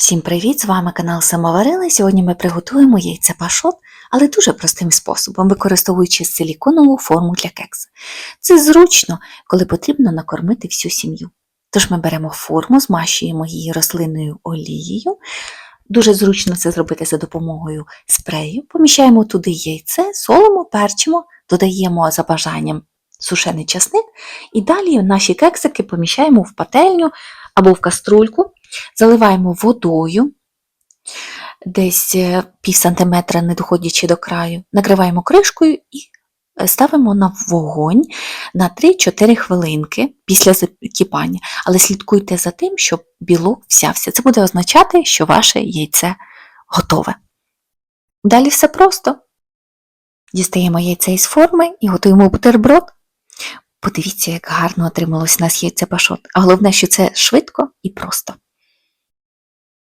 Всім привіт! З вами канал Самоварили. Сьогодні ми приготуємо яйце пашот, але дуже простим способом, використовуючи силіконову форму для кекса. Це зручно, коли потрібно накормити всю сім'ю. Тож ми беремо форму, змащуємо її рослинною олією. Дуже зручно це зробити за допомогою спрею. Поміщаємо туди яйце, солимо, перчимо, додаємо за бажанням сушений часник і далі наші кексики поміщаємо в пательню або в каструльку заливаємо водою, десь е, пів сантиметра, не доходячи до краю, накриваємо кришкою і е, ставимо на вогонь на 3-4 хвилинки після закипання. Але слідкуйте за тим, щоб білок взявся. Це буде означати, що ваше яйце готове. Далі все просто. Дістаємо яйце із форми і готуємо бутерброд. Подивіться, як гарно отрималось у нас яйце пашот. А головне, що це швидко і просто.